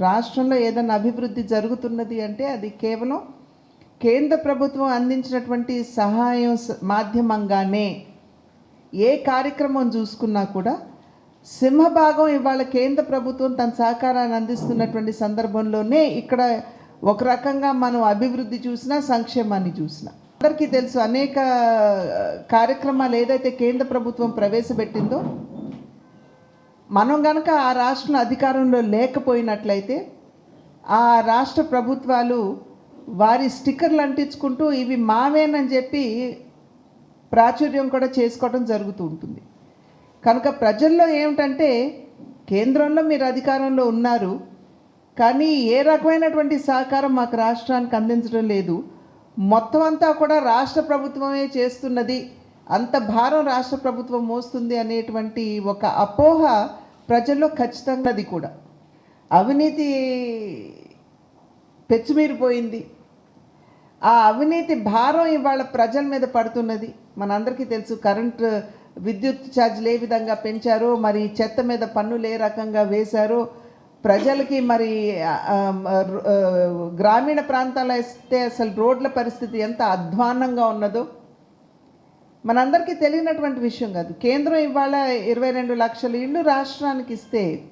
రాష్ట్రంలో ఏదైనా అభివృద్ధి జరుగుతున్నది అంటే అది కేవలం కేంద్ర ప్రభుత్వం అందించినటువంటి సహాయం మాధ్యమంగానే ఏ కార్యక్రమం చూసుకున్నా కూడా సింహభాగం ఇవాళ కేంద్ర ప్రభుత్వం తన సహకారాన్ని అందిస్తున్నటువంటి సందర్భంలోనే ఇక్కడ ఒక రకంగా మనం అభివృద్ధి చూసినా సంక్షేమాన్ని చూసినా. అందరికీ తెలుసు అనేక కార్యక్రమాలు ఏదైతే కేంద్ర ప్రభుత్వం ప్రవేశపెట్టిందో మనం కనుక ఆ రాష్ట్రం అధికారంలో లేకపోయినట్లయితే ఆ రాష్ట్ర ప్రభుత్వాలు వారి స్టిక్కర్లు అంటించుకుంటూ ఇవి మావేనని చెప్పి ప్రాచుర్యం కూడా చేసుకోవడం జరుగుతూ ఉంటుంది. కనుక ప్రజల్లో ఏమిటంటే కేంద్రంలో మీరు అధికారంలో ఉన్నారు కానీ ఏ రకమైనటువంటి సహకారం మాకు రాష్ట్రానికి అందించడం లేదు. మొత్తం అంతా కూడా రాష్ట్ర ప్రభుత్వమే చేస్తున్నది. అంత భారం రాష్ట్ర ప్రభుత్వం మోస్తుంది అనేటువంటి ఒక అపోహ ప్రజల్లో ఖచ్చితంగా అది కూడా. అవినీతి పెచ్చుమీరిపోయింది. ఆ అవినీతి భారం ఇవాళ ప్రజల మీద పడుతున్నది. మనందరికీ తెలుసు కరెంట్ విద్యుత్ ఛార్జీలు ఏ విధంగా పెంచారో మరి చెత్త మీద పన్నులు ఏ రకంగా వేశారో. ప్రజలకి మరి గ్రామీణ ప్రాంతాలు ఇస్తే అసలు రోడ్ల పరిస్థితి ఎంత అధ్వాన్నంగా ఉన్నదో మనందరికీ తెలియనటువంటి విషయం కాదు. కేంద్రం ఇవాళ ఇరవై రెండు లక్షల ఇళ్ళు రాష్ట్రానికి ఇస్తే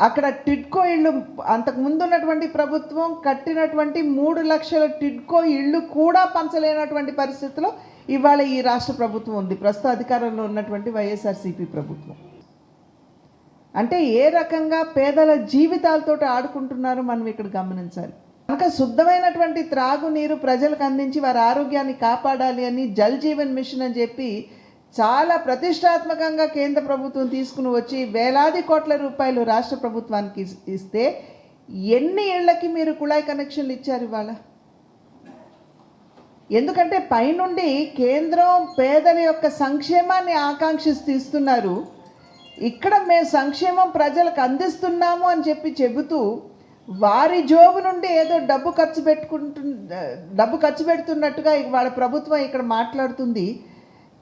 అక్కడ టిడ్కో ఇళ్ళు అంతకుముందు ఉన్నటువంటి ప్రభుత్వం కట్టినటువంటి మూడు లక్షల టిడ్కో ఇళ్ళు కూడా పంచలేనటువంటి పరిస్థితిలో ఇవాళ ఈ రాష్ట్ర ప్రభుత్వం ఉంది. ప్రస్తుత అధికారంలో ఉన్నటువంటి వైఎస్ఆర్సీపీ ప్రభుత్వం. అంటే ఏ రకంగా పేదల జీవితాలతో ఆడుకుంటున్నారో మనం ఇక్కడ గమనించాలి. కనుక శుద్ధమైనటువంటి త్రాగునీరు ప్రజలకు అందించి వారి ఆరోగ్యాన్ని కాపాడాలి అని జల్ జీవన్ మిషన్ అని చెప్పి చాలా ప్రతిష్టాత్మకంగా కేంద్ర ప్రభుత్వం తీసుకుని వచ్చి వేలాది కోట్ల రూపాయలు రాష్ట్ర ప్రభుత్వానికి ఇస్తే ఎన్ని ఏళ్ళకి మీరు కుళాయి కనెక్షన్లు ఇచ్చారు ఇవాళ? ఎందుకంటే పైనుండి కేంద్రం పేదల యొక్క సంక్షేమాన్ని ఆకాంక్షిస్తూ ఇస్తున్నారు. ఇక్కడ మేము సంక్షేమం ప్రజలకు అందిస్తున్నాము అని చెప్పి చెబుతూ వారి జోబు నుండి ఏదో డబ్బు ఖర్చు పెట్టుకుంటు డబ్బు ఖర్చు పెడుతున్నట్టుగా వాళ్ళ ప్రభుత్వం ఇక్కడ మాట్లాడుతుంది.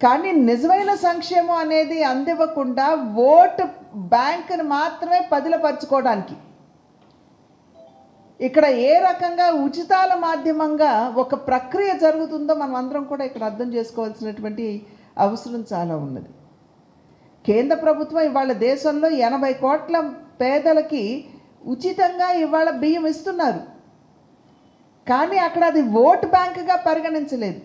కానీ నిజమైన సంక్షేమం అనేది అందివ్వకుండా ఓటు బ్యాంకును మాత్రమే పదిలపరచుకోవడానికి. ఇక్కడ ఏ రకంగా ఉచితాల మాధ్యమంగా ఒక ప్రక్రియ జరుగుతుందో మనం అందరం కూడా ఇక్కడ అర్థం చేసుకోవాల్సినటువంటి అవసరం చాలా ఉన్నది. కేంద్ర ప్రభుత్వం ఇవాళ దేశంలో ఎనభై కోట్ల పేదలకి ఉచితంగా ఇవాళ బియ్యం ఇస్తున్నారు. కానీ అక్కడ అది ఓట్ బ్యాంకుగా పరిగణించలేదు.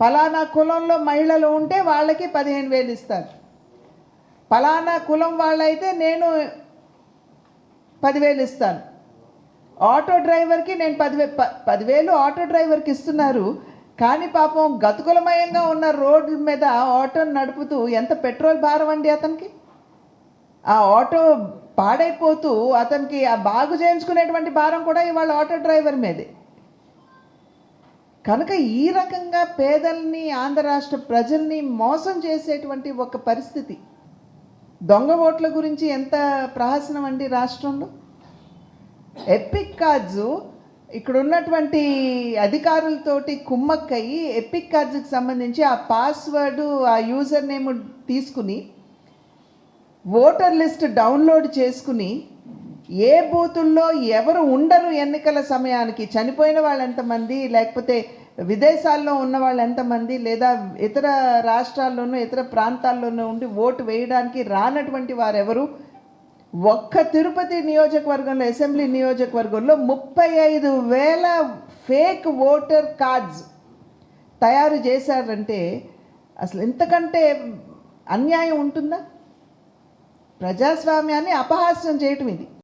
పలానా కులంలో మహిళలు ఉంటే వాళ్ళకి పదిహేను వేలు ఇస్తారు. పలానా కులం వాళ్ళైతే నేను పదివేలు ఇస్తాను. ఆటో డ్రైవర్కి నేను పదివే ప పదివేలు ఆటో డ్రైవర్కి ఇస్తున్నారు. కానీ పాపం గతుకులమయంగా ఉన్న రోడ్ల మీద ఆటోను నడుపుతూ ఎంత పెట్రోల్ భారం అండి అతనికి? ఆ ఆటో పాడైపోతూ అతనికి ఆ బాగు చేయించుకునేటువంటి భారం కూడా ఇవాళ ఆటో డ్రైవర్ మీదే. కనుక ఈ రకంగా పేదల్ని ఆంధ్ర రాష్ట్ర ప్రజల్ని మోసం చేసేటువంటి ఒక పరిస్థితి. దొంగ ఓట్ల గురించి ఎంత ప్రహసనం అండి రాష్ట్రంలో? ఎపిక్ కార్డ్స్ ఇక్కడ ఉన్నటువంటి అధికారులతోటి కుమ్మక్కయి ఎపిక్ కార్డ్స్కి సంబంధించి ఆ పాస్వర్డ్ ఆ యూజర్ నేమ్ తీసుకుని ఓటర్ లిస్ట్ డౌన్లోడ్ చేసుకుని ఏ బూతుల్లో ఎవరు ఉండరు ఎన్నికల సమయానికి చనిపోయిన వాళ్ళు ఎంతమంది లేకపోతే విదేశాల్లో ఉన్న వాళ్ళు ఎంతమంది లేదా ఇతర రాష్ట్రాల్లోనూ ఇతర ప్రాంతాల్లోనూ ఉండి ఓటు వేయడానికి రానటువంటి వారెవరు? ఒక్క తిరుపతి నియోజకవర్గంలో అసెంబ్లీ నియోజకవర్గంలో ముప్పై ఐదు వేల ఫేక్ ఓటర్ కార్డ్స్ తయారు చేశారంటే అసలు ఇంతకంటే అన్యాయం ఉంటుందా? ప్రజాస్వామ్యాన్ని అపహాస్యం చేయటం ఇది.